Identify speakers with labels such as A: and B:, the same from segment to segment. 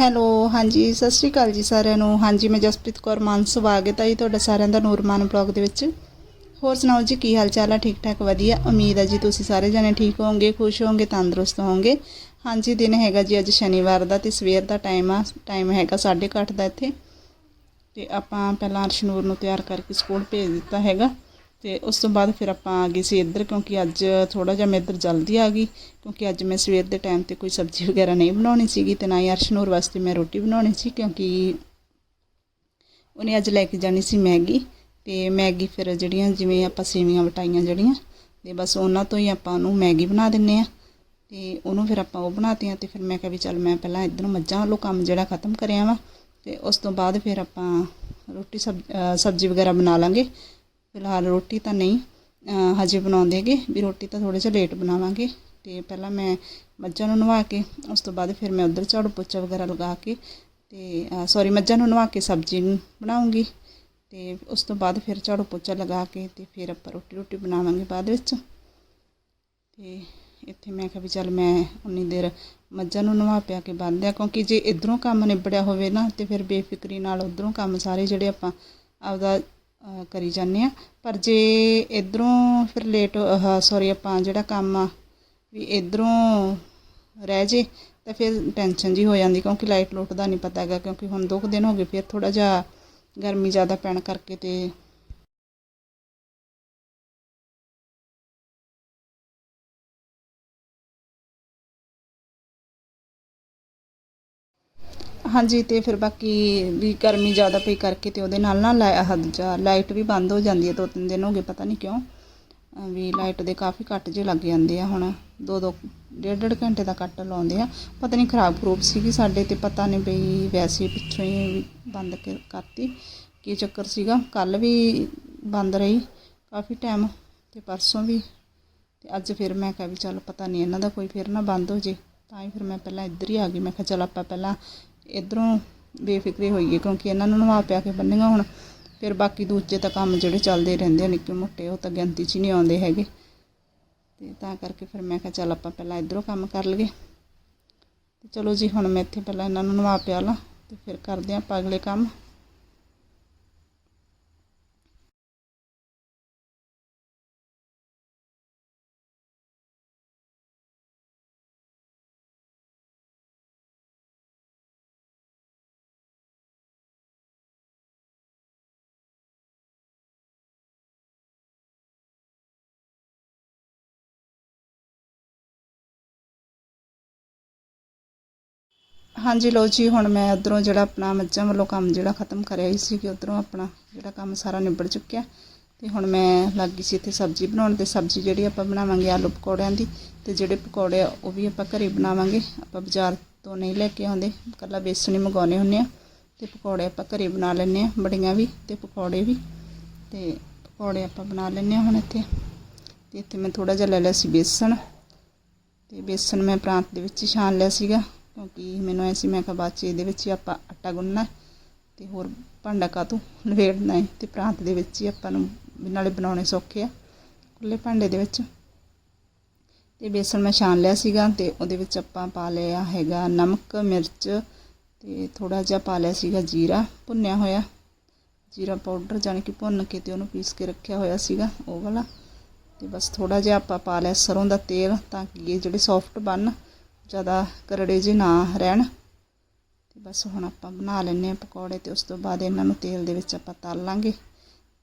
A: Hello, ਹਾਂਜੀ, ਸਤਿ ਸ਼੍ਰੀ ਅਕਾਲ ਜੀ ਸਾਰਿਆਂ ਨੂੰ। ਹਾਂਜੀ, ਮੈਂ ਜਸਪ੍ਰੀਤ ਕੌਰ ਮਾਨ ਸਵਾਗਤ ਹੈ ਜੀ ਤੁਹਾਡਾ ਸਾਰਿਆਂ ਦਾ ਨੂਰਮਾਨ ਬਲੌਗ ਦੇ ਵਿੱਚ। ਹੋਰ ਸੁਣਾਓ ਜੀ, ਕੀ ਹਾਲ ਚਾਲ ਹੈ ਠੀਕ ਠਾਕ ਵਧੀਆ। ਉਮੀਦ ਹੈ ਜੀ, ਤੁਸੀਂ ਸਾਰੇ ਜਣੇ ਠੀਕ ਹੋਵੋਗੇ, ਖੁਸ਼ ਹੋਵੋਗੇ, ਤੰਦਰੁਸਤ ਹੋਵੋਗੇ। ਹਾਂਜੀ, ਦਿਨ ਹੈਗਾ ਜੀ ਅੱਜ ਸ਼ਨੀਵਾਰ ਦਾ ਤੇ ਸਵੇਰ ਦਾ ਟਾਈਮ ਆ ਟਾਈਮ ਹੈਗਾ 8:30 ਦਾ ਇੱਥੇ। ਤੇ ਆਪਾਂ ਪਹਿਲਾਂ ਅਰਸ਼ਨੂਰ ਨੂੰ ਤਿਆਰ ਕਰਕੇ ਸਕੂਲ ਭੇਜ ਦਿੱਤਾ ਹੈਗਾ। ਤੇ ਉਸ ਤੋਂ ਬਾਅਦ ਫਿਰ ਆਪਾਂ ਆ ਗਏ ਸੀ ਇੱਧਰ, ਕਿਉਂਕਿ ਅੱਜ ਥੋੜਾ ਜਿਹਾ ਮੈਂ ਇੱਧਰ ਜਲਦੀ ਆ ਗਈ, ਕਿਉਂਕਿ ਅੱਜ ਮੈਂ ਸਵੇਰ ਦੇ ਟਾਈਮ ਤੇ ਕੋਈ ਸਬਜ਼ੀ ਵਗੈਰਾ ਨਹੀਂ ਬਣਾਉਣੀ ਸੀਗੀ ਤੇ ਨਾ ਹੀ ਅਰਸ਼ਨੂਰ ਵਾਸਤੇ ਮੈਂ ਰੋਟੀ ਬਣਾਉਣੀ ਸੀ, ਕਿਉਂਕਿ ਉਹਨੇ ਅੱਜ ਲੈ ਕੇ ਜਾਣੀ ਸੀ ਮੈਗੀ ਤੇ ਮੈਗੀ ਫਿਰ ਜਿਹੜੀਆਂ ਜਿਵੇਂ ਆਪਾਂ ਸੇਵੀਆਂ ਵਟਾਈਆਂ ਜਿਹੜੀਆਂ ਤੇ ਬਸ ਉਹਨਾਂ ਤੋਂ ਹੀ ਆਪਾਂ ਉਹਨੂੰ ਮੈਗੀ ਬਣਾ ਦਿੰਨੇ ਆ ਤੇ ਉਹਨੂੰ ਫਿਰ ਆਪਾਂ ਉਹ ਬਣਾਤੀਆਂ ਤੇ ਫਿਰ ਮੈਂ ਕਿਹਾ ਵੀ ਚੱਲ ਮੈਂ ਪਹਿਲਾਂ ਇੱਧਰੋਂ ਮੱਝਾਂ ਵੱਲੋਂ ਕੰਮ ਜਿਹੜਾ ਖਤਮ ਕਰਿਆ ਵਾ ਤੇ ਉਸ ਤੋਂ ਬਾਅਦ ਫਿਰ ਆਪਾਂ ਰੋਟੀ ਸਬ ਸਬਜ਼ੀ ਵਗੈਰਾ ਬਣਾ ਲਾਂਗੇ ਫਿਲਹਾਲ ਰੋਟੀ ਤਾਂ ਨਹੀਂ ਅ, ਹਜੇ ਬਣਾਉਂਦੇਗੇ ਵੀ ਰੋਟੀ ਤਾਂ ਥੋੜੇ ਜਿਹਾ ਲੇਟ ਬਣਾਵਾਂਗੇ ਤੇ ਪਹਿਲਾਂ ਮੈਂ ਮੱਝਾਂ ਨੂੰ ਨਵਾ ਕੇ ਉਸ ਤੋਂ ਬਾਅਦ ਫਿਰ ਮੈਂ ਉਧਰ ਝਾੜੂ ਪੋਚਾ ਵਗੈਰਾ ਲਗਾ ਕੇ ਤੇ ਸੌਰੀ ਮੱਝਾਂ ਨੂੰ ਨਵਾ ਕੇ ਸਬਜ਼ੀ ਨੂੰ ਬਣਾਉਂਗੀ ਤੇ ਉਸ ਤੋਂ ਬਾਅਦ ਫਿਰ ਝਾੜੂ ਪੋਚਾ ਲਗਾ ਕੇ ਤੇ ਫਿਰ ਆਪਾਂ ਰੋਟੀ ਰੋਟੀ ਬਣਾਵਾਂਗੇ ਬਾਅਦ ਵਿੱਚ। ਤੇ ਇੱਥੇ ਮੈਂ ਕਿਹਾ ਵੀ ਚੱਲ ਮੈਂ ਉਨੀ ਦੇਰ ਮੱਝਾਂ ਨੂੰ ਨਵਾ ਪਿਆ ਕੇ ਬੰਨ੍ਹ ਕਿਉਂਕਿ ਜੇ ਇਧਰੋਂ ਕੰਮ ਨਿਬੜਿਆ ਹੋਵੇ ਨਾ ਤੇ ਫਿਰ ਬੇਫਿਕਰੀ ਨਾਲ ਉਧਰੋਂ ਕੰਮ ਸਾਰੇ ਜਿਹੜੇ ਆਪਾਂ ਆਪਦਾ ਕਰੀ ਜਾਂਦੇ ਆ ਪਰ ਜੇ ਇਧਰੋਂ ਫਿਰ ਲੇਟ ਸੌਰੀ ਆਪਾਂ ਜਿਹੜਾ ਕੰਮ ਆ, ਵੀ ਇਧਰੋਂ ਰਹਿ ਜੇ, ਤਾਂ ਫਿਰ ਟੈਨਸ਼ਨ ਜੀ ਹੋ ਜਾਂਦੀ, ਕਿਉਂਕਿ ਲਾਈਟ ਲੂਟ ਦਾ ਨਹੀਂ ਪਤਾ ਹੈਗਾ, ਕਿਉਂਕਿ ਹੁਣ ਦੋ ਕੁ ਦਿਨ ਹੋ ਗਏ, ਫਿਰ ਥੋੜਾ ਜਿਹਾ ਗਰਮੀ ਜ਼ਿਆਦਾ ਪੈਣ ਕਰਕੇ ਤੇ ਹਾਂਜੀ, ਤੇ ਫਿਰ ਬਾਕੀ ਵੀ ਗਰਮੀ ਜ਼ਿਆਦਾ ਪਈ ਕਰਕੇ ਤੇ ਉਹਦੇ ਨਾਲ ਨਾ ਲਾਈ- ਲਾਈਟ ਵੀ ਬੰਦ ਹੋ ਜਾਂਦੀ ਹੈ, ਦੋ ਤਿੰਨ ਦਿਨ ਹੋ ਗਏ, ਪਤਾ ਨਹੀਂ ਕਿਉਂ। ਵੀ ਲਾਈਟ ਦੇ ਕਾਫੀ ਕੱਟ ਜੇ ਲੱਗ ਜਾਂਦੇ ਆ ਹੁਣ, ਦੋ ਦੋ, ਡੇਢ ਡੇਢ ਘੰਟੇ ਦਾ ਕੱਟ ਲਾਉਂਦੇ ਆ। ਪਤਾ ਨਹੀਂ ਖਰਾਬ ਖਰੂਬ ਸੀਗੀ ਸਾਡੇ ਤੇ, ਪਤਾ ਨਹੀਂ ਬਈ ਵੈਸੇ ਪਿੱਛੋਂ ਹੀ ਬੰਦ ਕਰ- ਕਰਤੀ, ਕੀ ਚੱਕਰ ਸੀਗਾ। ਕੱਲ ਵੀ ਬੰਦ ਰਹੀ ਕਾਫੀ ਟਾਈਮ ਤੇ ਪਰਸੋਂ ਵੀ, ਤੇ ਅੱਜ ਫਿਰ ਮੈਂ ਕਿਹਾ ਵੀ ਚੱਲ ਪਤਾ ਨਹੀਂ ਇਹਨਾਂ ਦਾ ਕੋਈ ਫਿਰ ਨਾ ਬੰਦ ਹੋ ਜੇ। ਤਾਂ ਹੀ ਫਿਰ ਮੈਂ ਪਹਿਲਾਂ ਇੱਧਰ ਹੀ ਆ ਗਈ, ਮੈਂ ਕਿਹਾ ਚੱਲ ਆਪਾਂ ਪਹਿਲਾਂ ਇੱਧਰੋਂ ਬੇਫਿਕਰੇ ਹੋਈਏ ਕਿਉਂਕਿ ਇਹਨਾਂ ਨੂੰ ਨਵਾ ਪਿਆ ਕੇ ਬੰਨੀਆਂ ਹੁਣ। ਫਿਰ ਬਾਕੀ ਦੂਜੇ ਤਾਂ ਕੰਮ ਜਿਹੜੇ ਚੱਲਦੇ ਰਹਿੰਦੇ ਆ, ਨਿੱਕੇ ਮੋਟੇ, ਉਹ ਤਾਂ ਗਿਣਤੀ 'ਚ ਨਹੀਂ ਆਉਂਦੇ ਹੈਗੇ। ਤੇ ਤਾਂ ਕਰਕੇ ਫਿਰ ਮੈਂ ਕਿਹਾ ਚੱਲ ਆਪਾਂ ਪਹਿਲਾਂ ਇੱਧਰੋਂ ਕੰਮ ਕਰ ਲਈਏ। ਤੇ ਚਲੋ ਜੀ, ਹੁਣ ਮੈਂ ਇੱਥੇ ਪਹਿਲਾਂ ਇਹਨਾਂ ਨੂੰ ਨਵਾ ਪਿਆ ਲਾਂ ਤੇ ਫਿਰ ਕਰਦੇ ਹਾਂ ਆਪਾਂ ਅਗਲੇ ਕੰਮ। ਹਾਂਜੀ ਲੋ ਜੀ, ਹੁਣ ਮੈਂ ਉਧਰੋਂ ਜਿਹੜਾ ਆਪਣਾ ਮੱਝਾਂ ਵੱਲੋਂ ਕੰਮ ਜਿਹੜਾ ਖਤਮ ਕਰਿਆ ਹੀ ਸੀ ਕਿ ਉਧਰੋਂ ਆਪਣਾ ਜਿਹੜਾ ਕੰਮ ਸਾਰਾ ਨਿਬੜ ਚੁੱਕਿਆ। ਤੇ ਹੁਣ ਮੈਂ ਲੱਗ ਗਈ ਸੀ ਇੱਥੇ ਸਬਜ਼ੀ ਬਣਾਉਣ ਤੇ ਸਬਜ਼ੀ ਜਿਹੜੀ ਆਪਾਂ ਬਣਾਵਾਂਗੇ ਆਲੂ ਪਕੌੜਿਆਂ ਦੀ ਤੇ ਜਿਹੜੇ ਪਕੌੜੇ ਆ ਉਹ ਵੀ ਆਪਾਂ ਘਰੇ ਬਣਾਵਾਂਗੇ। ਆਪਾਂ ਬਾਜ਼ਾਰ ਤੋਂ ਨਹੀਂ ਲੈ ਕੇ ਆਉਂਦੇ ਕੱਲਾ ਬੇਸਣ ਹੀ ਮੰਗਾਉਣੇ ਹੁੰਨੇ ਆ। ਤੇ ਪਕੌੜੇ ਆਪਾਂ ਘਰੇ ਬਣਾ ਲੈਂਦੇ ਆ ਬੜੀਆਂ ਵੀ ਤੇ ਪਕੌੜੇ ਵੀ। ਤੇ ਪਕੌੜੇ ਆਪਾਂ ਬਣਾ ਲੈਂਦੇ ਆ ਹੁਣ ਇੱਥੇ। ਤੇ ਇੱਥੇ ਮੈਂ ਥੋੜਾ ਜਿਹਾ ਲੈ ਲਿਆ ਸੀ ਬੇਸਣ। ਤੇ ਬੇਸਣ ਮੈਂ ਪ੍ਰਾਂਤ ਦੇ ਵਿੱਚ ਹੀ ਛਾਣ ਲਿਆ ਸੀਗਾ। ਕਿਉਂਕਿ ਮੈਨੂੰ ਐ ਸੀ, ਮੈਂ ਕਿਹਾ ਬਾਅਦ 'ਚ ਇਹਦੇ ਵਿੱਚ ਹੀ ਆਪਾਂ ਆਟਾ ਗੁੰਨਣਾ ਹੈ ਤੇ ਹੋਰ ਭਾਂਡਾ ਕਾਤੋਂ ਲਵੇੜਨਾ ਹੈ ਤੇ ਪ੍ਰਾਂਤ ਦੇ ਵਿੱਚ ਹੀ ਆਪਾਂ ਨੂੰ ਨਾਲੇ ਬਣਾਉਣੇ ਸੌਖੇ ਆ ਖੁੱਲੇ ਭਾਂਡੇ ਦੇ ਵਿੱਚ। ਤੇ ਬੇਸਣ ਮੈਂ ਛਾਣ ਲਿਆ ਸੀਗਾ ਤੇ ਉਹਦੇ ਵਿੱਚ ਆਪਾਂ ਪਾ ਲਿਆ ਹੈਗਾ ਨਮਕ, ਮਿਰਚ ਤੇ ਥੋੜਾ ਜਿਹਾ ਪਾ ਲਿਆ ਸੀਗਾ ਜੀਰਾ, ਭੁੰਨਿਆ ਹੋਇਆ। ਜੀਰਾ ਪਾਊਡਰ ਜਾਣੀ ਕਿ ਭੁੰਨ ਕੇ ਤੇ ਉਹਨੂੰ ਪੀਸ ਕੇ ਰੱਖਿਆ ਹੋਇਆ ਸੀਗਾ ਉਹ ਵਾਲਾ। ਤੇ ਬਸ ਥੋੜਾ ਜਿਹਾ ਆਪਾਂ ਪਾ ਲਿਆ ਸਰੋਂ ਦਾ ਤੇਲ ਤਾਂ ਕਿ ਇਹ ਜਿਹੜੇ ਸੌਫਟ ਬਣ ਜ਼ਿਆਦਾ ਕਰੜੇ ਜਿਹੇ ਨਾ ਰਹਿਣ। ਤੇ ਬਸ ਹੁਣ ਆਪਾਂ ਬਣਾ ਲੈਂਦੇ ਆ ਪਕੌੜੇ ਤੇ ਉਸ ਤੋਂ ਬਾਅਦ ਇਹਨਾਂ ਨੂੰ ਤੇਲ ਦੇ ਵਿੱਚ ਆਪਾਂ ਤਲ ਲਾਂਗੇ।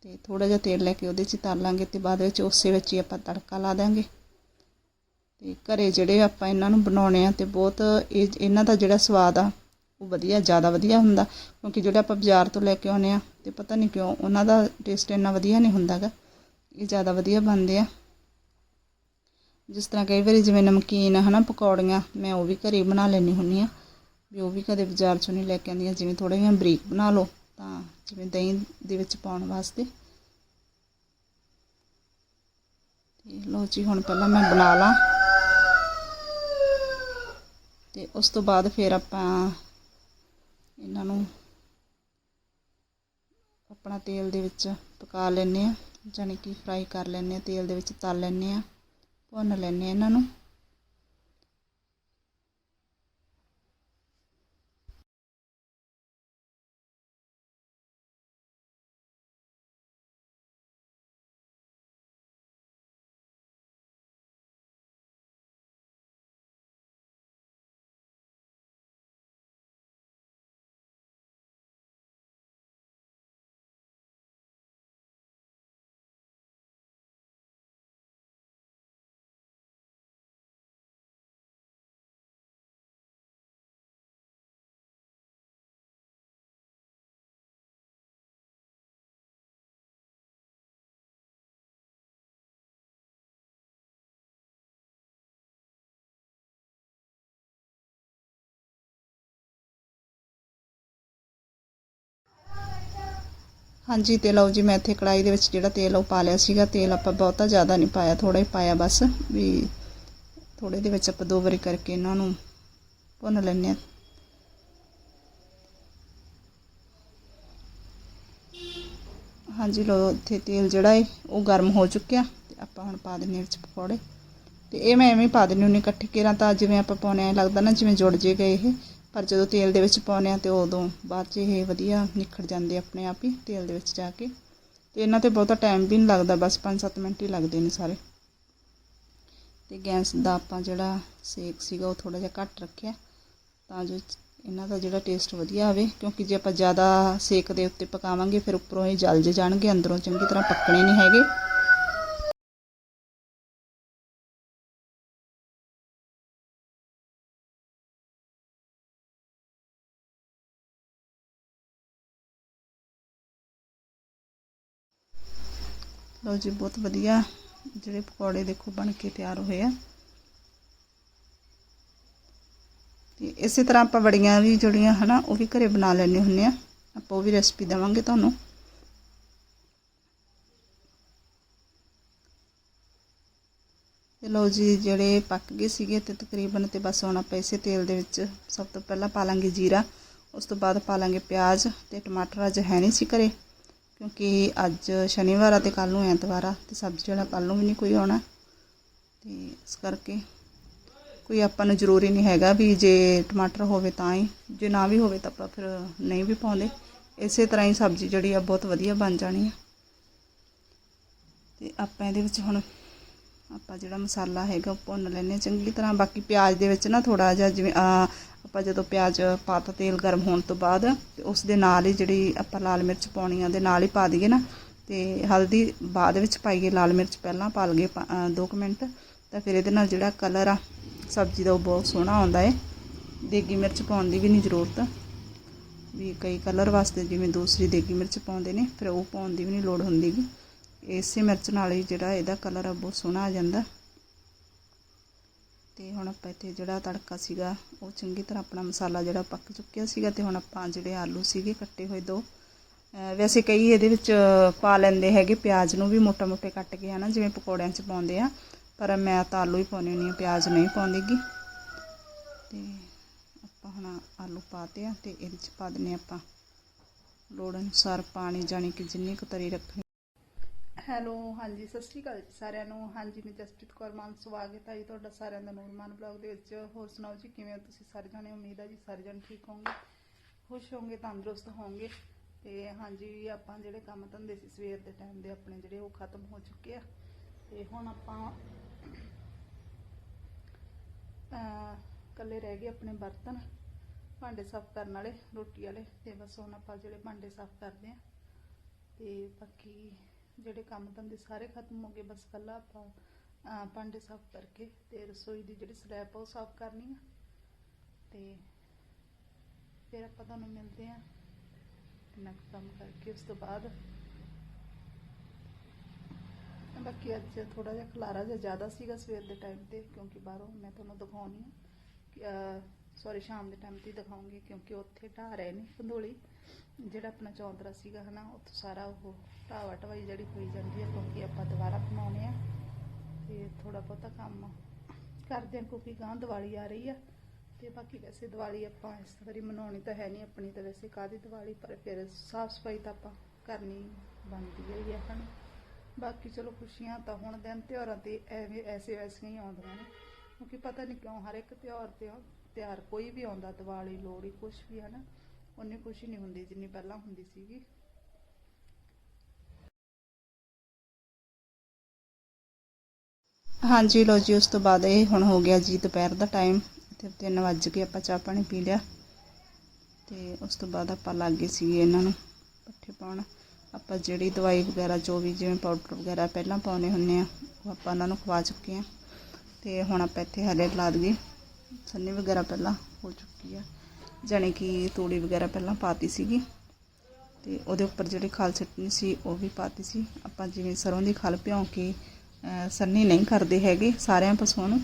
A: ਤੇ ਥੋੜਾ ਜਿਹਾ ਤੇਲ ਲੈ ਕੇ ਉਹਦੇ 'ਚ ਤਲ ਲਾਂਗੇ ਤੇ ਬਾਅਦ ਵਿੱਚ ਉਸੇ ਵਿੱਚ ਹੀ ਆਪਾਂ ਤੜਕਾ ਲਾ ਦਾਂਗੇ ਤੇ ਘਰੇ ਜਿਹੜੇ ਆਪਾਂ ਇਹਨਾਂ ਨੂੰ ਬਣਾਉਣੇ ਆ ਤੇ ਬਹੁਤ ਇਹ ਇਹਨਾਂ ਦਾ ਜਿਹੜਾ ਸਵਾਦ ਆ, ਉਹ ਵਧੀਆ, ਜ਼ਿਆਦਾ ਵਧੀਆ ਹੁੰਦਾ। ਕਿਉਂਕਿ ਜਿਹੜੇ ਆਪਾਂ ਬਾਜ਼ਾਰ ਤੋਂ ਲੈ ਕੇ ਆਉਂਦੇ ਆ ਤੇ ਪਤਾ ਨਹੀਂ ਕਿਉਂ ਉਹਨਾਂ ਦਾ ਟੇਸਟ ਇੰਨਾ ਵਧੀਆ ਨਹੀਂ ਹੁੰਦਾਗਾ। ਇਹ ਜ਼ਿਆਦਾ ਵਧੀਆ ਬਣਦੇ ਆ। ਜਿਸ ਤਰ੍ਹਾਂ ਕਈ ਵਾਰੀ ਜਿਵੇਂ ਨਮਕੀਨ, ਹਨਾ, ਪਕੌੜੀਆਂ, ਮੈਂ ਉਹ ਵੀ ਘਰੇ ਬਣਾ ਲੈਣੀ ਹੁੰਨੀ ਆ ਵੀ ਉਹ ਵੀ ਕਦੇ ਬਾਜ਼ਾਰ ਚੋਂ ਨਹੀਂ ਲੈ ਕੇ ਆਉਂਦੀਆਂ। ਜਿਵੇਂ ਥੋੜ੍ਹਾ ਜਿਹਾ ਬਰੀਕ ਬਣਾ ਲਓ, ਤਾਂ ਜਿਵੇਂ ਦਹੀਂ ਦੇ ਵਿੱਚ ਪਾਉਣ ਵਾਸਤੇ। ਤੇ ਲਓ ਜੀ, ਹੁਣ ਪਹਿਲਾਂ ਮੈਂ ਬਣਾ ਲਾਂ। ਤੇ ਉਸ ਤੋਂ ਬਾਅਦ ਫਿਰ ਆਪਾਂ ਇਹਨਾਂ ਨੂੰ ਆਪਣਾ ਤੇਲ ਦੇ ਵਿੱਚ ਪਕਾ ਲੈਂਦੇ ਆ ਜਾਣੀ ਕਿ ਫਰਾਈ ਕਰ ਲੈਂਦੇ ਆ ਤੇਲ ਦੇ ਵਿੱਚ ਤਲ ਲੈਂਦੇ ਆ ਭੁੰਨ ਲੈਂਦੇ ਹਾਂਜੀ ਤੇ ਲਓ ਜੀ, ਮੈਂ ਇੱਥੇ ਕੜਾਈ ਦੇ ਵਿੱਚ ਜਿਹੜਾ ਤੇਲ ਉਹ ਪਾ ਲਿਆ ਸੀਗਾ। ਤੇਲ ਆਪਾਂ ਬਹੁਤਾ ਜ਼ਿਆਦਾ ਨਹੀਂ ਪਾਇਆ ਥੋੜਾ ਹੀ ਪਾਇਆ ਬਸ, ਵੀ ਥੋੜੇ ਦੇ ਵਿੱਚ ਆਪਾਂ ਦੋ ਵਾਰੀ ਕਰਕੇ ਇਹਨਾਂ ਨੂੰ ਭੁੰਨ ਲੈਂਦੇ ਹਾਂ। ਹਾਂਜੀ ਲੋ ਇੱਥੇ ਤੇਲ ਜਿਹੜਾ ਹੈ ਉਹ ਗਰਮ ਹੋ ਚੁੱਕਿਆ, ਤੇ ਆਪਾਂ ਹੁਣ ਪਾ ਦਿੰਨੇ ਵਿੱਚ ਪਕੌੜੇ। ਤੇ ਇਹ ਮੈਂ ਐਵੇਂ ਹੀ ਪਾ ਦਿੰਨੀ ਹੁੰਨੀ ਇਕੱਠੇ ਕੇਰਾਂ ਤਾਂ ਜਿਵੇਂ ਆਪਾਂ ਪਾਉਣੇ ਆ ਲੱਗਦਾ ਨਾ ਜਿਵੇਂ ਜੁੜ ਜੇ ਗਏ ਇਹ। ਪਰ ਜਦੋਂ ਤੇਲ ਦੇ ਵਿੱਚ ਪਾਉਂਦੇ ਆ ਤੇ ਉਦੋਂ ਬਾਅਦ 'ਚ ਇਹ ਵਧੀਆ ਨਿਖੜ ਜਾਂਦੇ ਆਪਣੇ ਆਪ ਹੀ ਤੇਲ ਦੇ ਵਿੱਚ ਜਾ ਕੇ। ਤੇ ਇਹਨਾਂ ਤੇ ਬਹੁਤਾ ਟਾਈਮ ਵੀ ਨਹੀਂ ਲੱਗਦਾ, ਬਸ 5-7 ਮਿੰਟ ਹੀ ਲੱਗਦੇ ਨੇ ਸਾਰੇ। ਤੇ ਗੈਸ ਦਾ ਆਪਾਂ ਜਿਹੜਾ ਸੇਕ ਸੀਗਾ ਉਹ ਥੋੜਾ ਜਿਹਾ ਘੱਟ ਰੱਖਿਆ ਤਾਂ ਜੋ ਇਹਨਾਂ ਦਾ ਜਿਹੜਾ ਟੇਸਟ ਵਧੀਆ ਆਵੇ, ਕਿਉਂਕਿ ਜੇ ਆਪਾਂ ਜ਼ਿਆਦਾ ਸੇਕ ਦੇ ਉੱਤੇ ਪਕਾਵਾਂਗੇ ਫਿਰ ਉੱਪਰੋਂ ਇਹ ਜਲ ਜੇ ਜਾਣਗੇ, ਅੰਦਰੋਂ ਚੰਗੀ ਤਰ੍ਹਾਂ ਪੱਕਣੇ ਨਹੀਂ ਹੈਗੇ। ਲਓ ਜੀ, ਬਹੁਤ ਵਧੀਆ ਜਿਹੜੇ ਪਕੌੜੇ ਦੇਖੋ ਬਣ ਕੇ ਤਿਆਰ ਹੋਏ ਆ। ਤੇ ਇਸੇ ਤਰ੍ਹਾਂ ਆਪਾਂ ਵੜੀਆਂ ਵੀ ਜਿਹੜੀਆਂ ਹਨਾ, ਉਹ ਵੀ ਘਰੇ ਬਣਾ ਲੈਣੇ ਹੁੰਨੇ ਆ। ਆਪਾਂ ਉਹ ਵੀ ਰੈਸਪੀ ਦੇਵਾਂਗੇ ਤੁਹਾਨੂੰ। ਤੇ ਲਓ ਜੀ, ਜਿਹੜੇ ਪੱਕ ਗਏ ਸੀਗੇ ਤੇ ਤਕਰੀਬਨ ਤੇ ਬਸ ਹੁਣ ਆਪਾਂ ਇਸੇ ਤੇਲ ਦੇ ਵਿੱਚ ਸਭ ਤੋਂ ਪਹਿਲਾਂ ਪਾ ਲਾਂਗੇ ਜੀਰਾ, ਉਸ ਤੋਂ ਬਾਅਦ ਪਾ ਲਾਂਗੇ ਪਿਆਜ਼ ਤੇ ਟਮਾਟਰ, ਅੱਜ ਹੈ ਨਹੀਂ ਸੀ ਘਰੇ। ਕਿਉਂਕਿ ਅੱਜ ਸ਼ਨੀਵਾਰ ਆ ਤੇ ਕੱਲ ਨੂੰ ਐਤਵਾਰ ਆ ਤੇ ਸਬਜ਼ੀ ਵਾਲਾ ਕੱਲ ਨੂੰ ਵੀ ਨਹੀਂ ਕੋਈ ਆਉਣਾ। ਤੇ ਇਸ ਕਰਕੇ ਕੋਈ ਆਪਾਂ ਨੂੰ ਜ਼ਰੂਰੀ ਨਹੀਂ ਹੈਗਾ ਵੀ ਜੇ ਟਮਾਟਰ ਹੋਵੇ ਤਾਂ ਹੀ, ਜੇ ਨਾ ਵੀ ਹੋਵੇ ਤਾਂ ਆਪਾਂ ਫਿਰ ਨਹੀਂ ਵੀ ਪਾਉਂਦੇ। ਇਸੇ ਤਰ੍ਹਾਂ ਹੀ ਸਬਜ਼ੀ ਜਿਹੜੀ ਆ ਬਹੁਤ ਵਧੀਆ ਬਣ ਜਾਣੀ ਆ। ਤੇ ਆਪਾਂ ਇਹਦੇ ਵਿੱਚ ਹੁਣ ਆਪਾਂ ਜਿਹੜਾ ਮਸਾਲਾ ਹੈਗਾ ਉਹ ਭੁੰਨ ਲੈਣੇ ਚੰਗੀ ਤਰ੍ਹਾਂ ਬਾਕੀ ਪਿਆਜ਼ ਦੇ ਵਿੱਚ ਨਾ ਥੋੜਾ ਜਿਹਾ ਜਿਵੇਂ ਆਪਾਂ ਜਦੋਂ ਪਿਆਜ਼ ਪਾਤਾ ਤੇਲ ਗਰਮ ਹੋਣ ਤੋਂ ਬਾਅਦ ਤੇ ਉਸ ਦੇ ਨਾਲ ਹੀ ਜਿਹੜੀ ਆਪਾਂ ਲਾਲ ਮਿਰਚ ਪਾਉਣੀ ਆ ਉਹਦੇ ਨਾਲ ਹੀ ਪਾ ਦਈਏ ਨਾ। ਤੇ ਹਲਦੀ ਬਾਅਦ ਵਿੱਚ ਪਾਈਏ ਲਾਲ ਮਿਰਚ ਪਹਿਲਾਂ, ਪਾ ਲਈਏ 2 ਮਿੰਟ। ਤਾਂ ਫਿਰ ਇਹਦੇ ਨਾਲ ਜਿਹੜਾ ਕਲਰ ਆ, ਸਬਜ਼ੀ ਦਾ ਉਹ ਬਹੁਤ ਸੋਹਣਾ ਆਉਂਦਾ ਏ। ਦੇਗੀ ਮਿਰਚ ਪਾਉਣ ਦੀ ਵੀ ਨਹੀਂ ਜ਼ਰੂਰਤ। ਵੀ ਕਈ ਕਲਰ ਵਾਸਤੇ ਜਿਵੇਂ ਦੂਸਰੀ ਦੇਗੀ ਮਿਰਚ ਪਾਉਂਦੇ ਨੇ, ਫਿਰ ਉਹ ਪਾਉਣ ਦੀ ਵੀ ਨਹੀਂ ਲੋੜ ਹੁੰਦੀਗੀ ਇਸੇ ਮਿਰਚ ਨਾਲ ਹੀ ਜਿਹੜਾ ਇਹਦਾ ਕਲਰ ਆ ਬਹੁਤ ਸੋਹਣਾ ਆ ਜਾਂਦਾ। ਤੇ ਹੁਣ ਆਪਾਂ ਇੱਥੇ ਜਿਹੜਾ ਤੜਕਾ ਸੀਗਾ, ਉਹ ਚੰਗੀ ਤਰ੍ਹਾਂ ਆਪਣਾ ਮਸਾਲਾ ਜਿਹੜਾ ਪੱਕ ਚੁੱਕਿਆ ਸੀਗਾ ਤੇ ਹੁਣ ਆਪਾਂ ਜਿਹੜੇ ਆਲੂ ਸੀਗੇ ਕੱਟੇ ਹੋਏ ਦੋ। ਵੈਸੇ ਕਈ ਇਹਦੇ ਵਿੱਚ ਪਾ ਲੈਂਦੇ ਹੈਗੇ, ਪਿਆਜ਼ ਨੂੰ ਵੀ ਮੋਟਾ ਮੋਟੇ ਕੱਟ ਕੇ ਹਨਾ, ਜਿਵੇਂ ਪਕੌੜਿਆਂ 'ਚ ਪਾਉਂਦੇ ਆ। ਪਰ ਮੈਂ ਤਾਂ ਆਲੂ ਹੀ ਪਾਉਂਦੀ ਹੁੰਦੀ ਹਾਂ ਪਿਆਜ਼ ਨਹੀਂ ਪਾਉਂਦੀਗੀ ਤੇ ਆਪਾਂ ਹੁਣ ਆਲੂ ਪਾਤੇ ਆ ਤੇ ਇਹਦੇ 'ਚ ਪਾ ਦਿੰਨੇ ਆਪਾਂ। ਲੋੜ ਅਨੁਸਾਰ ਪਾਣੀ, ਜਾਣੀ ਕਿ ਜਿੰਨੀ ਕੁ ਤਰੀ ਰੱਖਣੀ ਹੈਲੋ, ਹਾਂਜੀ, ਸਤਿ ਸ਼੍ਰੀ ਅਕਾਲ ਜੀ ਸਾਰਿਆਂ ਨੂੰ। ਹਾਂਜੀ, ਮੈਂ ਜਸਪ੍ਰੀਤ ਕੌਰ, ਮਾਨ ਸਵਾਗਤ ਹੈ ਜੀ ਤੁਹਾਡਾ ਸਾਰਿਆਂ ਦਾ ਨੂਰਮਾਨ ਬਲੌਗ ਦੇ ਵਿੱਚ। ਹੋਰ ਸੁਣਾਓ ਜੀ, ਕਿਵੇਂ ਹੋ ਤੁਸੀਂ ਸਾਰੇ ਜਾਣੇ ਉਮੀਦ ਹੈ ਜੀ ਸਾਰੇ ਜਾਣੇ ਠੀਕ ਹੋਵੋਗੇ। ਖੁਸ਼ ਹੋਵੋਗੇ, ਤੰਦਰੁਸਤ ਹੋਵੋਗੇ। ਤੇ ਹਾਂਜੀ, ਆਪਾਂ ਜਿਹੜੇ ਕੰਮ ਧੰਦੇ ਸੀ ਸਵੇਰ ਦੇ ਟਾਈਮ ਦੇ, ਆਪਣੇ ਜਿਹੜੇ ਉਹ ਖਤਮ ਹੋ ਚੁੱਕੇ ਆ। ਤੇ ਹੁਣ ਆਪਾਂ, ਅਹ, ਇਕੱਲੇ ਰਹਿ ਗਏ ਆਪਣੇ ਬਰਤਨ, ਭਾਂਡੇ ਸਾਫ਼ ਕਰਨ ਵਾਲੇ, ਰੋਟੀ ਵਾਲੇ। ਤੇ ਬਸ ਹੁਣ ਆਪਾਂ ਜਿਹੜੇ ਭਾਂਡੇ ਸਾਫ਼ ਕਰਦੇ ਆ। ਤੇ ਬਾਕੀ ਜਿਹੜੇ ਕੰਮ ਧੰਦੇ ਸਾਰੇ ਖਤਮ ਹੋ ਗਏ, ਬਸ ਕੱਲਾ ਆਪਾਂ ਭਾਂਡੇ ਸਾਫ਼ ਕਰਕੇ ਤੇ ਰਸੋਈ ਦੀ ਜਿਹੜੀ ਸਲੈਬ ਆ ਉਹ ਸਾਫ਼ ਕਰਨੀ ਆ। ਤੇ ਫਿਰ ਆਪਾਂ ਤੁਹਾਨੂੰ ਮਿਲਦੇ ਆ। ਕਿੰਨਾ ਕੁ ਕੰਮ ਕਰਕੇ ਉਸ ਤੋਂ ਬਾਅਦ ਬਾਕੀ ਅੱਜ ਥੋੜਾ ਜਿਹਾ ਖਲਾਰਾ ਜਿਹਾ ਜ਼ਿਆਦਾ ਸੀਗਾ ਸਵੇਰ ਦੇ ਟਾਈਮ ਤੇ, ਕਿਉਂਕਿ ਬਾਹਰੋਂ ਮੈਂ ਤੁਹਾਨੂੰ ਦਿਖਾਉਣੀ ਆ ਸੌਰੀ, ਸ਼ਾਮ ਦੇ ਟਾਈਮ ਤੇ ਦਿਖਾਉਂਗੇ, ਕਿਉਂਕਿ ਉੱਥੇ ਢਾਹ ਰਹੇ ਨੇ ਕੰਦੋਲੀ ਜਿਹੜਾ ਆਪਣਾ ਚੌਂਤਰਾ ਸੀਗਾ ਹਨਾ, ਉੱਥੋਂ ਸਾਰਾ ਉਹ ਢਾਵਾ ਢਵਾਈ ਜਿਹੜੀ ਹੋਈ ਜਾਂਦੀ ਹੈ, ਕਿਉਂਕਿ ਆਪਾਂ ਦੁਬਾਰਾ ਬਣਾਉਣੇ ਆ। ਤੇ ਥੋੜਾ ਬਹੁਤਾ ਕੰਮ ਕਰਦੇ ਆ ਕਿਉਂਕਿ ਗਾਂ ਦੀਵਾਲੀ ਆ ਰਹੀ ਆ। ਤੇ ਬਾਕੀ ਵੈਸੇ ਦੀਵਾਲੀ ਆਪਾਂ ਇਸ ਵਾਰੀ ਮਨਾਉਣੀ ਤਾਂ ਹੈ ਨਹੀਂ, ਆਪਣੀ ਤਾਂ ਵੈਸੇ ਕਾਦੀ ਦੀਵਾਲੀ, ਪਰ ਫਿਰ ਸਾਫ਼ ਸਫ਼ਾਈ ਤਾਂ ਆਪਾਂ ਕਰਨੀ ਬਣਦੀ ਹੈ ਹੀ ਆ ਹਨਾ। ਬਾਕੀ ਚਲੋ, ਖੁਸ਼ੀਆਂ ਤਾਂ ਹੁਣ ਦਿਨ ਤਿਉਹਾਰਾਂ ਤੇ ਐਵੇਂ ਐਸੇ ਵੈਸੇ ਹੀ ਆਉਂਦੀਆਂ ਨੇ। ਕਿਉਂਕਿ ਪਤਾ ਨਹੀਂ ਕਿਉਂ ਹਰ ਇੱਕ ਤਿਉਹਾਰ ਤੇ ਤਿਉਹਾਰ ਕੋਈ ਵੀ ਆਉਂਦਾ, ਦੀਵਾਲੀ, ਲੋਹੜੀ ਕੁਝ ਵੀ ਹਨਾ ਉਨੀ ਖੁਸ਼ੀ ਨਹੀਂ ਹੁੰਦੀ ਜਿੰਨੀ ਪਹਿਲਾਂ ਹੁੰਦੀ ਸੀਗੀ। ਹਾਂਜੀ ਲੋ ਜੀ, ਉਸ ਤੋਂ ਬਾਅਦ ਇਹ ਹੁਣ ਹੋ ਗਿਆ ਜੀ ਦੁਪਹਿਰ ਦਾ ਟਾਈਮ ਤੇ 3 ਵਜ ਕੇ ਆਪਾਂ ਚਾਹ ਪਾਣੀ ਪੀ ਲਿਆ ਤੇ ਉਸ ਤੋਂ ਬਾਅਦ ਆਪਾਂ ਲੱਗ ਗਏ ਸੀਗੇ ਇਹਨਾਂ ਨੂੰ ਪੱਠੇ ਪਾਉਣ। ਆਪਾਂ ਜਿਹੜੀ ਦਵਾਈ ਵਗੈਰਾ, ਜੋ ਵੀ ਜਿਵੇਂ ਪਾਊਡਰ ਵਗੈਰਾ ਪਹਿਲਾਂ ਪਾਉਨੇ ਹੁੰਨੇ ਆ, ਉਹ ਆਪਾਂ ਉਹਨਾਂ ਨੂੰ ਖਵਾ ਚੁੱਕੇ ਆ। ਤੇ ਹੁਣ ਆਪਾਂ ਇੱਥੇ ਹਲੇ ਲਾ ਦਈਏ। ਸੰਨੀ ਵਗੈਰਾ ਪਹਿਲਾਂ ਹੋ ਚੁੱਕੀ ਆ। ਜਾਣੀ ਕਿ ਤੂੜੀ ਵਗੈਰਾ ਪਹਿਲਾਂ ਪਾਤੀ ਸੀਗੀ। ਤੇ ਉਹਦੇ ਉੱਪਰ ਜਿਹੜੀ ਖਾਲ ਛੱਟਣੀ ਸੀ ਉਹ ਵੀ ਪਾਤੀ ਸੀ। ਆਪਾਂ ਜਿਵੇਂ ਸਰੋਂ ਦੀ ਖਾਲ ਭਿਉਂ ਕੇ ਅਹ, ਸੰਨੀ ਨਹੀਂ ਕਰਦੇ ਹੈਗੇ ਸਾਰਿਆਂ ਪਸ਼ੂਆਂ ਨੂੰ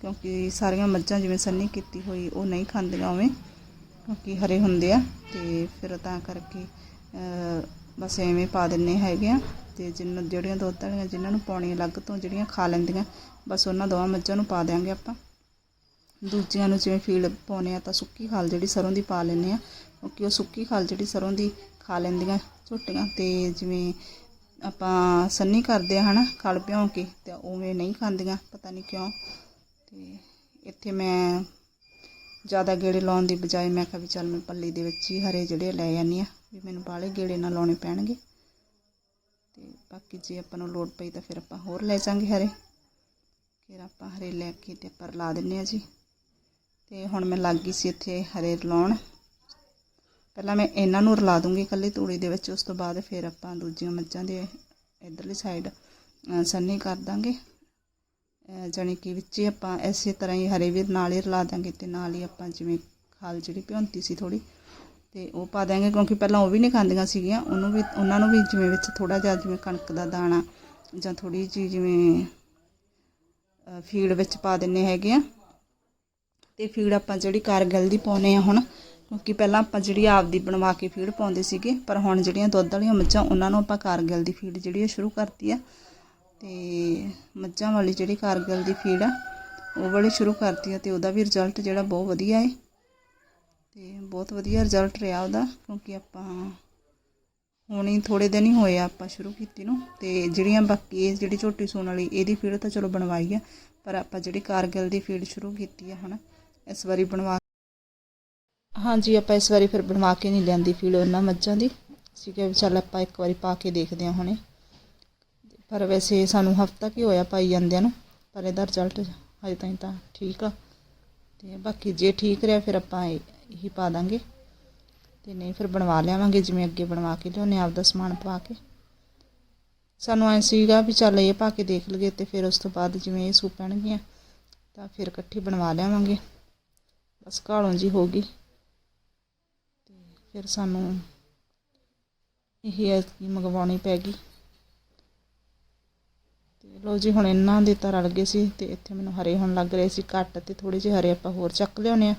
A: ਕਿਉਂਕਿ ਸਾਰੀਆਂ ਮੱਝਾਂ ਜਿਵੇਂ ਸੰਨੀ ਕੀਤੀ ਹੋਈ ਉਹ ਨਹੀਂ ਖਾਂਦੀਆਂ ਉਵੇਂ ਕਿਉਂਕਿ ਹਰੇ ਹੁੰਦੇ ਆ। ਤੇ ਫਿਰ ਤਾਂ ਕਰਕੇ ਬਸ ਐਵੇਂ ਪਾ ਦਿੰਨੇ ਹੈਗੇ ਆ। ਤੇ ਜਿੰਨ ਜਿਹੜੀਆਂ ਦੁੱਧ ਵਾਲੀਆਂ ਜਿਨ੍ਹਾਂ ਨੂੰ ਪਾਉਣੀ ਅਲੱਗ ਤੋਂ ਜਿਹੜੀਆਂ ਖਾ ਲੈਂਦੀਆਂ ਬਸ ਉਹਨਾਂ ਦੋਵਾਂ ਮੱਝਾਂ ਨੂੰ ਪਾ ਦਿਆਂਗੇ ਆਪਾਂ। ਦੂਜਿਆਂ ਨੂੰ ਜਿਵੇਂ ਫੀਡ ਪਾਉਂਦੇ ਆ ਤਾਂ ਸੁੱਕੀ ਖਾਲ ਜਿਹੜੀ ਸਰੋਂ ਦੀ ਪਾ ਲੈਂਦੇ ਆ ਕਿਉਂਕਿ ਉਹ ਸੁੱਕੀ ਖਾਲ ਜਿਹੜੀ ਸਰੋਂ ਦੀ ਖਾ ਲੈਂਦੀਆਂ ਝੋਟੀਆਂ ਤੇ ਜਿਵੇਂ ਆਪਾਂ ਸੰਨੀ ਕਰਦੇ ਆ ਹਨਾ, ਖਲ ਭਿਉਂ ਕੇ ਤੇ ਉਵੇਂ ਨਹੀਂ ਖਾਂਦੀਆਂ, ਪਤਾ ਨਹੀਂ ਕਿਉਂ। ਤੇ ਇੱਥੇ ਮੈਂ ਜ਼ਿਆਦਾ ਗੇੜੇ ਲਾਉਣ ਦੀ ਬਜਾਏ ਮੈਂ ਕਿਹਾ ਵੀ ਚੱਲ ਮੈਂ ਪੱਲੀ ਦੇ ਵਿੱਚ ਹੀ ਹਰੇ ਜਿਹੜੇ ਲੈ ਜਾਂਦੀ ਆ ਵੀ ਮੈਨੂੰ ਬਾਹਲੇ ਗੇੜੇ ਨਾ ਲਾਉਣੇ ਪੈਣਗੇ। ਤੇ ਬਾਕੀ ਜੇ ਆਪਾਂ ਨੂੰ ਲੋੜ ਪਈ ਤਾਂ ਫਿਰ ਆਪਾਂ ਹੋਰ ਲੈ ਜਾਾਂਗੇ ਹਰੇ। ਫਿਰ ਆਪਾਂ ਹਰੇ ਲੈ ਕੇ ਤੇ ਪਰ ਲਾ ਦਿੰਨੇ ਆ ਜੀ। ਤੇ ਹੁਣ ਮੈਂ ਲੱਗ ਗਈ ਸੀ ਇੱਥੇ ਹਰੇ ਰਲਾਉਣ। ਪਹਿਲਾਂ ਮੈਂ ਇਹਨਾਂ ਨੂੰ ਰਲਾ ਦੂੰਗੀ ਇਕੱਲੀ ਤੂੜੀ ਦੇ ਵਿੱਚ, ਉਸ ਤੋਂ ਬਾਅਦ ਫਿਰ ਆਪਾਂ ਦੂਜੀਆਂ ਮੱਝਾਂ ਦੇ ਇਧਰਲੀ ਸਾਈਡ ਸੰਨੀ ਕਰ ਦਾਂਗੇ। ਅਹ, ਜਾਣੀ ਕਿ ਵਿੱਚ ਹੀ ਆਪਾਂ ਇਸੇ ਤਰ੍ਹਾਂ ਹੀ ਹਰੇ ਵੀ ਨਾਲ ਹੀ ਰਲਾ ਦਾਂਗੇ ਤੇ ਨਾਲ ਹੀ ਆਪਾਂ ਜਿਵੇਂ ਖਾਲ ਜਿਹੜੀ ਭਿਉਂਤੀ ਸੀ ਥੋੜੀ ਤੇ ਉਹ ਪਾ ਦਾਂਗੇ ਕਿਉਂਕਿ ਪਹਿਲਾਂ ਉਹ ਵੀ ਨਹੀਂ ਖਾਂਦੀਆਂ ਸੀਗੀਆਂ। ਉਹਨੂੰ ਵੀ, ਉਹਨਾਂ ਨੂੰ ਵੀ ਜਿਵੇਂ ਵਿੱਚ ਥੋੜਾ ਜਿਹਾ ਜਿਵੇਂ ਕਣਕ ਦਾ ਦਾਣਾ ਜਾਂ ਥੋੜੀ ਜਿਹੀ ਜਿਵੇਂ ਫੀਡ ਵਿੱਚ ਪਾ ਦਿੰਨੇ ਹੈਗੇ ਆ। ਤੇ ਫੀਡ ਆਪਾਂ ਜਿਹੜੀ ਕਾਰਗਿਲ ਦੀ ਪਾਉਨੇ ਆ ਹੁਣ, ਕਿਉਂਕਿ ਪਹਿਲਾਂ ਆਪਾਂ ਜਿਹੜੀ ਆਪਦੀ ਬਣਵਾ ਕੇ ਫੀਡ ਪਾਉਂਦੇ ਸੀਗੇ, ਪਰ ਹੁਣ ਜਿਹੜੀਆਂ ਦੁੱਧ ਵਾਲੀਆਂ ਮੱਝਾਂ, ਉਹਨਾਂ ਨੂੰ ਆਪਾਂ ਕਾਰਗਿਲ ਦੀ ਫੀਡ ਜਿਹੜੀ ਆ ਸ਼ੁਰੂ ਕਰਤੀ ਆ। ਤੇ ਮੱਝਾਂ ਵਾਲੀ ਜਿਹੜੀ ਕਾਰਗਿਲ ਦੀ ਫੀਡ ਆ, ਉਹ ਵਾਲੀ ਸ਼ੁਰੂ ਕਰਤੀ ਆ ਤੇ ਉਹਦਾ ਵੀ ਰਿਜ਼ਲਟ ਜਿਹੜਾ ਬਹੁਤ ਵਧੀਆ ਹੈ ਤੇ ਬਹੁਤ ਵਧੀਆ ਰਿਜ਼ਲਟ ਰਿਹਾ ਉਹਦਾ, ਕਿਉਂਕਿ ਆਪਾਂ ਹੁਣ ਹੀ ਥੋੜੇ ਦਿਨ ਹੀ ਹੋਏ ਆ ਆਪਾਂ ਸ਼ੁਰੂ ਕੀਤੀ ਨੂੰ ਤੇ ਜਿਹੜੀਆਂ ਬਾਕੀ ਇਹ ਜਿਹੜੀ ਝੋਟੀ ਸੂਣ ਵਾਲੀ ਇਹਦੀ ਫੀਡ ਤਾਂ ਚਲੋ ਬਣਵਾਈ ਆ, ਪਰ ਆਪਾਂ ਜਿਹੜੀ ਕਾਰਗਿਲ ਦੀ ਫੀਡ ਸ਼ੁਰੂ ਕੀਤੀ ਆ ਹੁਣ ਇਸ ਵਾਰੀ ਬਣਵਾ ਹਾਂਜੀ, ਆਪਾਂ ਇਸ ਵਾਰੀ ਫਿਰ ਬਣਵਾ ਕੇ ਨਹੀਂ ਲਿਆਂਦੀ ਫੀਡ ਉਹਨਾਂ ਮੱਝਾਂ ਦੀ ਅਸੀਂ ਕਿਹਾ ਵੀ ਚੱਲ ਆਪਾਂ ਇੱਕ ਵਾਰੀ ਪਾ ਕੇ ਦੇਖਦੇ ਹਾਂ ਹੁਣੇ। ਪਰ ਵੈਸੇ ਸਾਨੂੰ ਹਫਤਾ ਕੀ ਹੋਇਆ ਪਾਈ ਜਾਂਦਿਆਂ ਨੂੰ, ਪਰ ਇਹਦਾ ਰਿਜ਼ਲਟ ਹਜੇ ਤਾਈਂ ਤਾਂ ਠੀਕ ਆ। ਤੇ ਬਾਕੀ ਜੇ ਠੀਕ ਰਿਹਾ ਫਿਰ ਆਪਾਂ ਇਹ- ਇਹੀ ਪਾ ਦਾਂਗੇ। ਤੇ ਨਹੀਂ, ਫਿਰ ਬਣਵਾ ਲਿਆਵਾਂਗੇ, ਜਿਵੇਂ ਅੱਗੇ ਬਣਵਾ ਕੇ ਲਿਆਉਂਦੇ ਹਾਂ ਆਪਦਾ ਸਮਾਨ ਪਾ ਕੇ। ਸਾਨੂੰ ਐ ਸੀਗਾ ਵੀ ਚੱਲ ਇਹ ਪਾ ਕੇ ਦੇਖ ਲਈਏ ਤੇ ਫਿਰ ਉਸ ਤੋਂ ਬਾਅਦ ਜਿਵੇਂ ਇਹ ਸੂਪ ਪੈਣਗੀਆਂ, ਤਾਂ ਫਿਰ ਇਕੱਠੀ ਬਣਵਾ ਲਿਆਵਾਂਗੇ। ਬਸ ਘਾਲੋਂ ਜੀ ਹੋ ਗਈ। ਤੇ ਫਿਰ ਸਾਨੂੰ ਇਹ ਐਤਕੀ ਮੰਗਵਾਉਣੀ ਪੈ ਗਈ। ਤੇ ਲੋ ਜੀ, ਹੁਣ ਇਹਨਾਂ ਦੇ ਤਾਂ ਰਲ ਗਏ ਸੀ ਤੇ ਇੱਥੇ ਮੈਨੂੰ ਹਰੇ ਹੁਣ ਲੱਗ ਰਹੇ ਸੀ ਘੱਟ ਤੇ ਥੋੜੇ ਜਿਹੇ ਹਰੇ ਆਪਾਂ ਹੋਰ ਚੱਕ ਲਿਆਉਣੇ ਆ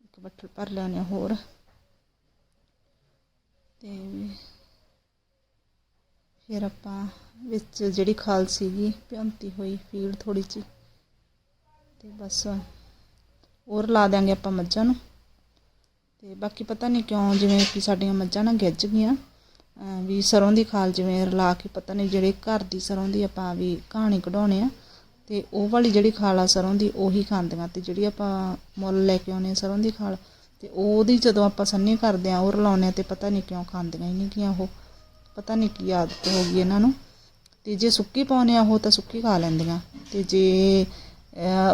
A: ਇੱਕ ਬੱਠਲ ਭਰ ਲਿਆਉਣੇ ਆ ਹੋਰ। ਤੇ ਫਿਰ ਆਪਾਂ ਵਿੱਚ ਜਿਹੜੀ ਖਲ ਸੀਗੀ, ਭਿਉਂਤੀ ਹੋਈ ਫੀਡ ਥੋੜ੍ਹੀ ਜਿਹੀ ਅਤੇ ਬਸ ਹੋਰ ਲਾ ਦਿਆਂਗੇ ਆਪਾਂ ਮੱਝਾਂ ਨੂੰ। ਤੇ ਬਾਕੀ ਪਤਾ ਨਹੀਂ ਕਿਉਂ ਜਿਵੇਂ ਕਿ ਸਾਡੀਆਂ ਮੱਝਾਂ ਨਾ ਗਿੱਜ ਗਈਆਂ ਵੀ ਸਰੋਂ ਦੀ ਖਾਲ ਜਿਵੇਂ ਰਲਾ ਕੇ ਪਤਾ ਨਹੀਂ ਜਿਹੜੇ ਘਰ ਦੀ ਸਰੋਂ ਦੀ ਆਪਾਂ ਵੀ ਕਹਾਣੀ ਕਢਾਉਣੇ ਆ, ਤੇ ਉਹ ਵਾਲੀ ਜਿਹੜੀ ਖਾਲ ਆ ਸਰੋਂ ਦੀ ਉਹੀ ਖਾਂਦੀਆਂ ਤੇ ਜਿਹੜੀ ਆਪਾਂ ਮੁੱਲ ਲੈ ਕੇ ਆਉਨੇ ਆ ਸਰੋਂ ਦੀ ਖਾਲ ਤੇ ਉਹਦੀ ਜਦੋਂ ਆਪਾਂ ਸੰਨੀ ਕਰਦੇ ਆ ਉਹ ਰਲਾਉਂਦੇ ਆ ਤੇ ਪਤਾ ਨਹੀਂ ਕਿਉਂ ਖਾਂਦੀਆਂ ਹੀ ਨਹੀਂ ਗੀਆਂ ਉਹ। ਪਤਾ ਨਹੀਂ ਕੀ ਆਦਤ ਹੋ ਗਈ ਇਹਨਾਂ ਨੂੰ। ਤੇ ਜੇ ਸੁੱਕੀ ਪਾਉਨੇ ਆ ਉਹ ਤਾਂ ਸੁੱਕੀ ਖਾ ਲੈਂਦੀਆਂ। ਤੇ ਜੇ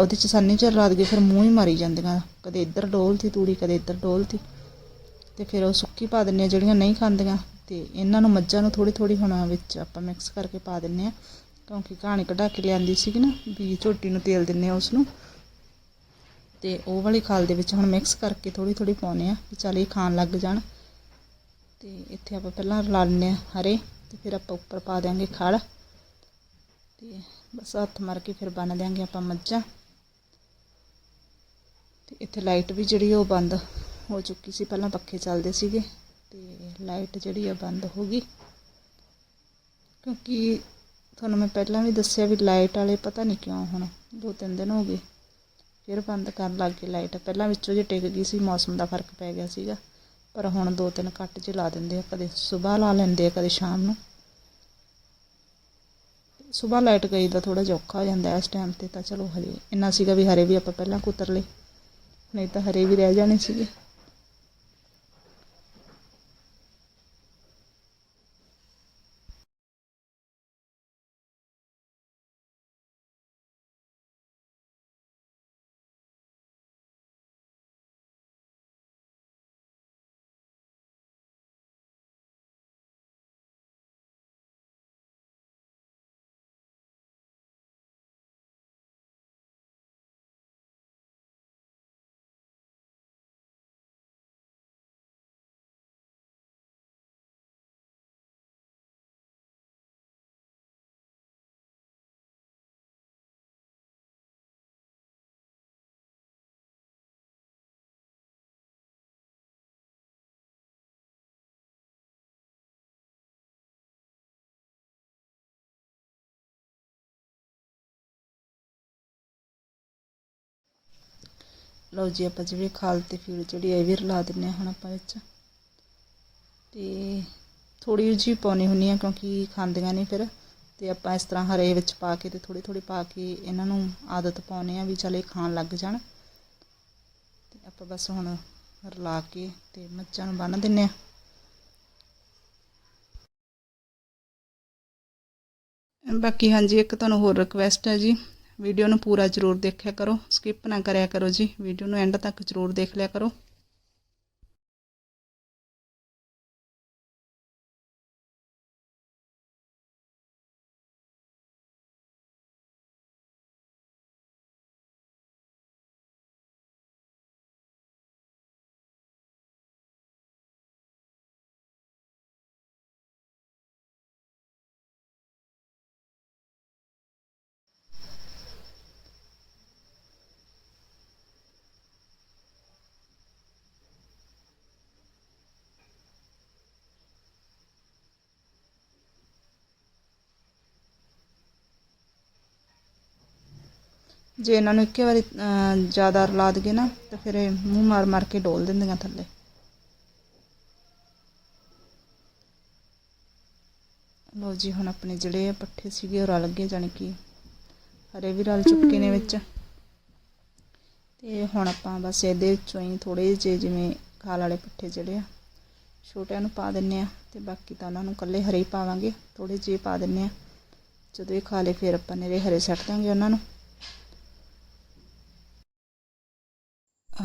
A: ਉਹਦੇ ਚ ਸੰਨੀ ਚ ਰਲਾ ਦਈਏ ਫਿਰ ਮੂੰਹ ਹੀ ਮਾਰੀ ਜਾਂਦੀਆਂ। ਕਦੇ ਇੱਧਰ ਡੋਲਤੀ ਤੂੜੀ, ਕਦੇ ਇੱਧਰ ਡੋਲਤੀ ਤੇ ਫਿਰ ਉਹ ਸੁੱਕੀ ਪਾ ਦਿੰਨੇ ਆ ਜਿਹੜੀਆਂ ਨਹੀਂ ਖਾਂਦੀਆਂ। ਤੇ ਇਹਨਾਂ ਨੂੰ ਮੱਝਾਂ ਨੂੰ ਥੋੜੀ ਥੋੜੀ ਹੁਣ ਵਿੱਚ ਆਪਾਂ ਮਿਕਸ ਕਰਕੇ ਪਾ ਦਿੰਨੇ ਆ ਕਿਉਂਕਿ ਕਹਾਣੀ ਕਢਾ ਕੇ ਲਿਆਂਦੀ ਸੀਗੀ ਨਾ, ਵੀ ਝੋਟੀ ਨੂੰ ਤੇਲ ਦਿੰਨੇ ਆ ਉਸ ਨੂੰ। ਤੇ ਉਹ ਵਾਲੀ ਖਾਲ ਦੇ ਵਿੱਚ ਹੁਣ ਮਿਕਸ ਕਰਕੇ ਥੋੜੀ ਥੋੜੀ ਪਾਉਨੇ ਆ ਵੀ ਚੱਲ ਇਹ ਖਾਣ ਲੱਗ ਜਾਣ। ਤੇ ਇੱਥੇ ਆਪਾਂ ਪਹਿਲਾਂ ਰਲਾ ਲੈਂਦੇ ਆ ਹਰੇ ਤੇ ਫਿਰ ਆਪਾਂ ਉੱਪਰ ਪਾ ਦਿਆਂਗੇ ਖਲ। ਤੇ ਬਸ ਹੱਥ ਮਾਰ ਕੇ ਫਿਰ ਬੰਨ ਦਿਆਂਗੇ ਆਪਾਂ ਮੱਝਾਂ। ਤੇ ਇੱਥੇ ਲਾਈਟ ਵੀ ਜਿਹੜੀ ਉਹ ਬੰਦ ਹੋ ਚੁੱਕੀ ਸੀ, ਪਹਿਲਾਂ ਪੱਖੇ ਚੱਲਦੇ ਸੀਗੇ। ਤੇ ਲਾਈਟ ਜਿਹੜੀ ਆ ਬੰਦ ਹੋ ਗਈ। ਕਿਉਂਕਿ ਤੁਹਾਨੂੰ ਮੈਂ ਪਹਿਲਾਂ ਵੀ ਦੱਸਿਆ ਵੀ ਲਾਈਟ ਵਾਲੇ ਪਤਾ ਨਹੀਂ ਕਿਉਂ ਹੁਣ ਦੋ ਤਿੰਨ ਦਿਨ ਹੋ ਗਏ। ਫਿਰ ਬੰਦ ਕਰਨ ਲੱਗ ਗਏ ਲਾਈਟ। ਪਹਿਲਾਂ ਵਿੱਚੋਂ ਜੇ ਟਿਕ ਗਈ ਸੀ, ਮੌਸਮ ਦਾ ਫ਼ਰਕ ਪੈ ਗਿਆ ਸੀਗਾ। ਪਰ ਹੁਣ ਦੋ ਤਿੰਨ ਕੱਟ ਜੇ ਲਾ ਦਿੰਦੇ ਆ, ਕਦੇ ਸਵੇਰ ਲਾ ਲੈਂਦੇ ਆ, ਕਦੇ ਸ਼ਾਮ ਨੂੰ। ਸਵੇਰ ਲਾਈਟ ਗਈ ਤਾਂ ਥੋੜਾ ਜਿਹਾ ਔਖਾ ਹੋ ਜਾਂਦਾ ਇਸ ਟਾਈਮ ਤੇ, ਤਾਂ ਚਲੋ ਹਰੇ ਇੰਨਾ ਸੀਗਾ ਵੀ ਹਰੇ ਵੀ ਆਪਾਂ ਪਹਿਲਾਂ ਕੁਤਰ ਲਏ। ਨਹੀਂ ਤਾਂ ਹਰੇ ਵੀ ਰਹਿ ਜਾਣੇ ਸੀਗੇ। ਲਓ ਜੀ ਆਪਾਂ ਜਿਵੇਂ ਖਾਲ ਤੇ ਫੀਡ ਜਿਹੜੀ ਇਹ ਵੀ ਰਲਾ ਦਿੰਨੇ ਆ ਹੁਣ ਆਪਾਂ ਵਿੱਚ। ਤੇ ਥੋੜੀ ਜਿਹੀ ਪਾਉਣੀ ਹੁੰਨੀ ਆ ਕਿਉਂਕਿ ਖਾਂਦੀਆਂ ਨਹੀਂ ਫਿਰ। ਤੇ ਆਪਾਂ ਇਸ ਤਰ੍ਹਾਂ ਹਰੇ ਵਿੱਚ ਪਾ ਕੇ ਤੇ ਥੋੜੀ ਥੋੜੀ ਪਾ ਕੇ ਇਹਨਾਂ ਨੂੰ ਆਦਤ ਪਾਉਨੇ ਆ ਵੀ ਚਲ ਇਹ ਖਾਣ ਲੱਗ ਜਾਣ। ਤੇ ਆਪਾਂ ਬਸ ਹੁਣ ਰਲਾ ਕੇ ਤੇ ਮੱਚਾਂ ਨੂੰ ਬੰਨ ਦਿੰਨੇ ਆ ਬਾਕੀ ਹਾਂਜੀ ਇੱਕ ਤੁਹਾਨੂੰ ਹੋਰ ਰਿਕਵੈਸਟ ਹੈ ਜੀ। ਵੀਡੀਓ ਨੂੰ ਪੂਰਾ ਜ਼ਰੂਰ ਦੇਖਿਆ ਕਰੋ। ਸਕਿਪ ਨਾ ਕਰਿਆ ਕਰੋ ਜੀ। ਵੀਡੀਓ ਨੂੰ ਐਂਡ ਤੱਕ ਜ਼ਰੂਰ ਦੇਖ ਲਿਆ ਕਰੋ। ਜੇ ਇਹਨਾਂ ਨੂੰ ਇੱਕੇ ਵਾਰੀ ਜ਼ਿਆਦਾ ਰਲਾ ਦਈਏ ਨਾ, ਤਾਂ ਫਿਰ ਇਹ ਮੂੰਹ ਮਾਰ ਮਾਰ ਕੇ ਡੋਲ ਦਿੰਦੀਆਂ ਥੱਲੇ। ਲਓ ਜੀ, ਹੁਣ ਆਪਣੇ ਜਿਹੜੇ ਪੱਠੇ ਸੀਗੇ, ਉਹ ਰਲ ਗਏ ਜਾਣੀ ਕਿ ਹਰੇ ਵੀ ਰਲ ਚੁੱਕੇ ਨੇ ਵਿੱਚ। ਤੇ ਹੁਣ ਆਪਾਂ ਬਸ ਇਹਦੇ ਵਿੱਚੋਂ ਹੀ ਥੋੜੇ ਜਿਹੇ ਜਿਵੇਂ ਖਾਲ ਵਾਲੇ ਪੱਠੇ ਜਿਹੜੇ ਆ, ਛੋਟਿਆਂ ਨੂੰ ਪਾ ਦਿੰਨੇ ਆ, ਤੇ ਬਾਕੀ ਤਾਂ ਉਹਨਾਂ ਨੂੰ ਇਕੱਲੇ ਹਰੇ ਹੀ ਪਾਵਾਂਗੇ ਥੋੜੇ ਜਿਹੇ ਪਾ ਦਿੰਨੇ ਆ। ਜਦੋਂ ਇਹ ਖਾ ਲਏ ਫਿਰ ਆਪਾਂ ਨੇਰੇ ਹਰੇ ਸੱਟ ਦਾਂਗੇ ਉਹਨਾਂ ਨੂੰ।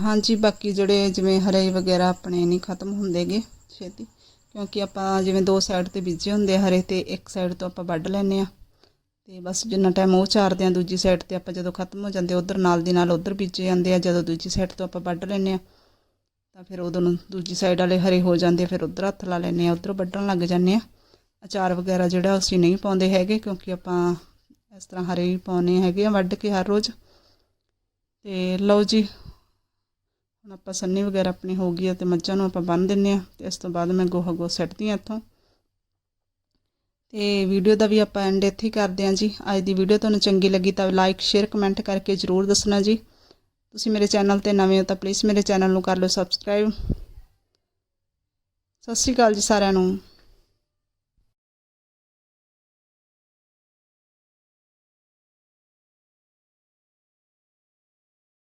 A: ਹਾਂਜੀ, ਬਾਕੀ ਜਿਹੜੇ ਜਿਵੇਂ ਹਰੇ ਵਗੈਰਾ ਆਪਣੇ ਨਹੀਂ ਖਤਮ ਹੁੰਦੇਗੇ ਛੇਤੀ, ਕਿਉਂਕਿ ਆਪਾਂ ਜਿਵੇਂ ਦੋ ਸਾਈਡ ਤੇ ਬੀਜੇ ਹੁੰਦੇ ਆ ਹਰੇ ਤੇ ਇੱਕ ਸਾਈਡ ਤੋਂ ਆਪਾਂ ਵੱਢ ਲੈਨੇ ਆ। ਤੇ ਬਸ ਜਿੰਨਾ ਟਾਈਮ ਉਹ ਚਾਰਦੇ ਆ, ਦੂਜੀ ਸਾਈਡ ਤੇ ਆਪਾਂ ਜਦੋਂ ਖਤਮ ਹੋ ਜਾਂਦੇ ਉਧਰ ਨਾਲ ਦੀ ਨਾਲ ਉਧਰ ਬੀਜੇ ਜਾਂਦੇ ਆ, ਜਦੋਂ ਦੂਜੀ ਸਾਈਡ ਤੋਂ ਆਪਾਂ ਵੱਢ ਲੈਨੇ ਆ, ਤਾਂ ਫਿਰ ਉਦੋਂ ਨੂੰ ਦੂਜੀ ਸਾਈਡ ਵਾਲੇ ਹਰੇ ਹੋ ਜਾਂਦੇ ਫਿਰ ਉਧਰ ਹੱਥ ਲਾ ਲੈਨੇ ਆ, ਉਧਰ ਵੱਢਣ ਲੱਗ ਜਾਂਦੇ ਆ। ਅਚਾਰ ਵਗੈਰਾ ਜਿਹੜਾ ਅਸੀਂ ਨਹੀਂ ਪਾਉਂਦੇ ਹੈਗੇ, ਕਿਉਂਕਿ ਆਪਾਂ ਇਸ ਤਰ੍ਹਾਂ ਹਰੇ ਹੀ ਪਾਉਨੇ ਹੈਗੇ ਆ ਵੱਢ ਕੇ ਹਰ ਰੋਜ਼। ਤੇ ਲਓ ਜੀ ਹੁਣ ਆਪਾਂ ਸੰਨੀ ਵਗੈਰਾ ਆਪਣੀ ਹੋ ਗਈ ਆ ਤੇ ਮੱਝਾਂ ਨੂੰ ਆਪਾਂ ਬੰਨ ਦਿੰਨੇ ਆ ਤੇ ਇਸ ਤੋਂ ਬਾਅਦ ਮੈਂ ਗੋਹਾ ਗੋ ਸੱਟਦੀ ਆ ਇੱਥੋਂ। ਤੇ ਵੀਡੀਓ ਦਾ ਵੀ ਆਪਾਂ ਐਂਡ ਇੱਥੇ ਹੀ ਕਰਦੇ ਹਾਂ ਜੀ। ਅੱਜ ਦੀ ਵੀਡੀਓ ਤੁਹਾਨੂੰ ਚੰਗੀ ਲੱਗੀ ਤਾਂ ਲਾਈਕ ਸ਼ੇਅਰ ਕਮੈਂਟ ਕਰਕੇ ਜਰੂਰ ਦੱਸਣਾ ਜੀ। ਤੁਸੀਂ ਮੇਰੇ ਚੈਨਲ ਤੇ ਨਵੇਂ ਹੋ ਤਾਂ ਪਲੀਜ਼ ਮੇਰੇ ਚੈਨਲ ਨੂੰ ਕਰ ਲਓ ਸਬਸਕ੍ਰਾਈਬ ਸਤਿ ਸ਼੍ਰੀ ਅਕਾਲ ਜੀ ਸਾਰਿਆਂ ਨੂੰ।